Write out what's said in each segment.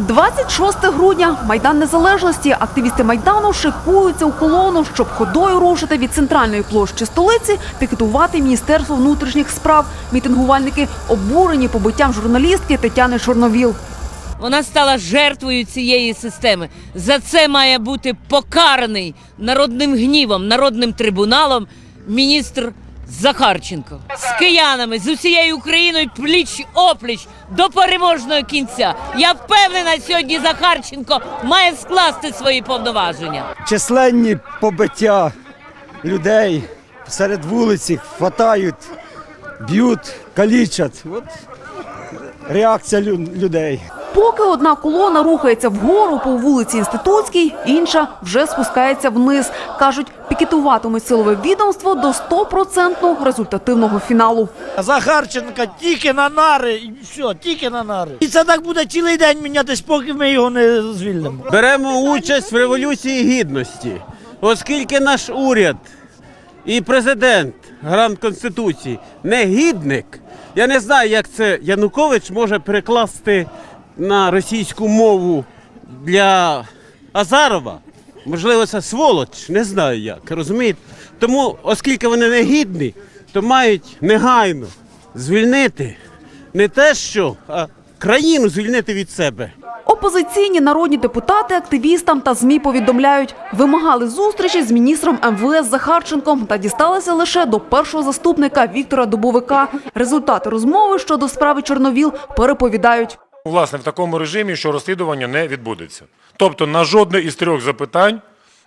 26 грудня майдан незалежності. Активісти майдану шикуються у колону, щоб ходою рушити від центральної площі столиці, пікетувати міністерство внутрішніх справ. Мітингувальники обурені побиттям журналістки Тетяни Чорновіл. Вона стала жертвою цієї системи. За це має бути покараний народним гнівом, народним трибуналом міністр Захарченко з киянами з усією Україною пліч опліч до переможного кінця. Я впевнена, сьогодні Захарченко має скласти свої повноваження. численні побиття людей серед вулиці хватають, б'ють, калічать. От реакція лю- людей. Поки одна колона рухається вгору по вулиці Інститутській, інша вже спускається вниз. Кажуть, пікетуватимуть силове відомство до 100% результативного фіналу. Захарченка тільки на нари, і все, тільки на нари. І це так буде цілий день мінятись, поки ми його не звільнимо. Беремо участь в революції гідності, оскільки наш уряд і президент, гарант Конституції, негідник. Я не знаю, як це Янукович може перекласти на російську мову для Азарова. Можливо, це сволоч, не знаю як. Розумієте? Тому, оскільки вони негідні, то мають негайно звільнити не те, що, а країну звільнити від себе. Опозиційні народні депутати активістам та змі повідомляють, вимагали зустрічі з міністром МВС Захарченком та дісталися лише до першого заступника Віктора Дубовика. Результати розмови щодо справи Чорновіл переповідають. Власне в такому режимі, що розслідування не відбудеться. Тобто на жодне із трьох запитань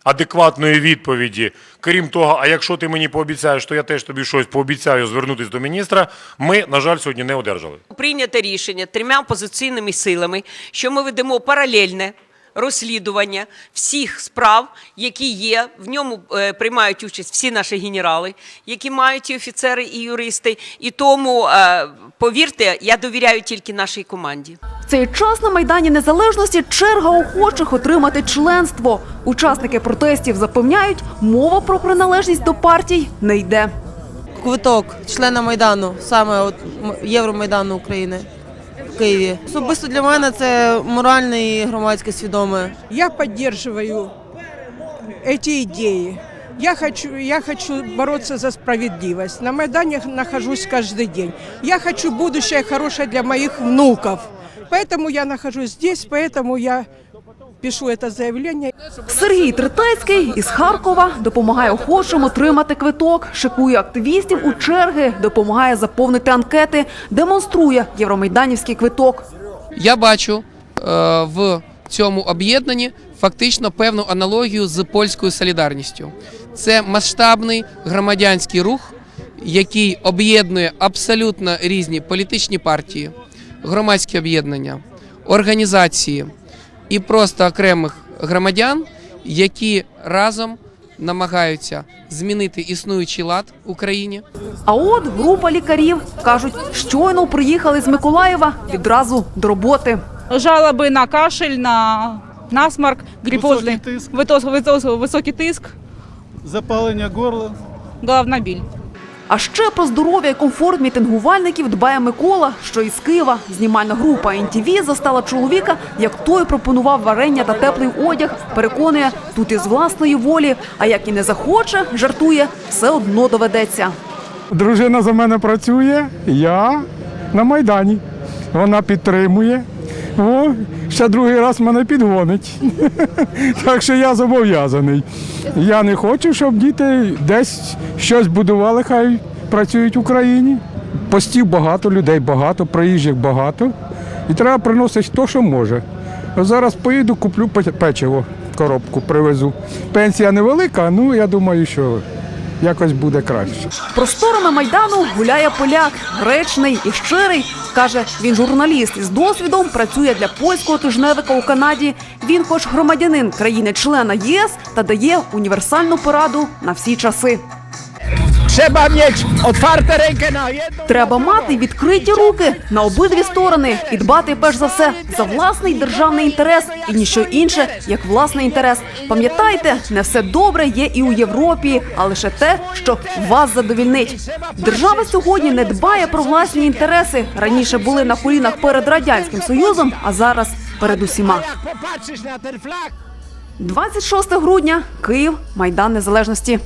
адекватної відповіді, крім того, а якщо ти мені пообіцяєш, то я теж тобі щось пообіцяю звернутися до міністра, ми, на жаль, сьогодні не одержали. прийнято рішення трьома опозиційними силами, що ми ведемо паралельне розслідування всіх справ, які є. В ньому е, приймають участь всі наші генерали, які мають і офіцери, і юристи. І тому, е, повірте, я довіряю тільки нашій команді. В цей час на Майдані Незалежності черга охочих отримати членство. Учасники протестів запевняють, мова про приналежність до партій не йде. квиток члена Майдану, саме от Євромайдану України в Києві. Особисто для мене це моральне і громадське свідоме. Я поддерживаю эти идеи. Я хочу, я хочу бороться за справедливость. На Майдане нахожусь каждый день. Я хочу будущее хорошее для моих внуков. Поэтому я нахожусь здесь, поэтому я пишу это заявление. Сергій Третецький із Харкова допомагає охочим отримати квиток, шикує активістів у черги, допомагає заповнити анкети, демонструє євромайданівський квиток. Я бачу е, в цьому об'єднанні фактично певну аналогію з польською солідарністю. Це масштабний громадянський рух, який об'єднує абсолютно різні політичні партії, громадські об'єднання, організації і просто окремих громадян, які разом намагаються змінити існуючий лад в Україні. А от група лікарів кажуть, щойно приїхали з Миколаєва відразу до роботи. жалоби на кашель, на насморк, грипозний, високий, високий, високий тиск, Запалення горла. головна біль. А ще про здоров'я і комфорт мітингувальників дбає Микола, що із Києва знімальна група НТВ застала чоловіка, як той пропонував варення та теплий одяг. Переконує, тут із власної волі. А як і не захоче, жартує, все одно доведеться. Дружина за мене працює, я на Майдані. Вона підтримує. О, ще другий раз мене підгонить. так що я зобов'язаний. Я не хочу, щоб діти десь щось будували, хай працюють в Україні. Постів багато, людей багато, приїжджих багато. І треба приносити те, що може. Зараз поїду, куплю печиво, коробку привезу. Пенсія невелика, ну я думаю, що якось буде краще. Просторами майдану гуляє поляк, гречний і щирий. Каже, він журналіст із досвідом, працює для польського тижневика у Канаді. Він, хоч громадянин країни-члена ЄС, та дає універсальну пораду на всі часи. Треба mieć otwarte rękę na jedno. Треба мати відкриті руки на обидві сторони і дбати перш за все за власний державний інтерес і ніщо інше, як власний інтерес. Пам'ятайте, не все добре є і у Європі, а лише те, що вас задовільнить. Держава сьогодні не дбає про власні інтереси. Раніше були на колінах перед радянським союзом, а зараз перед усіма. Побачиш на флаг, 26 грудня, Київ, Майдан Незалежності.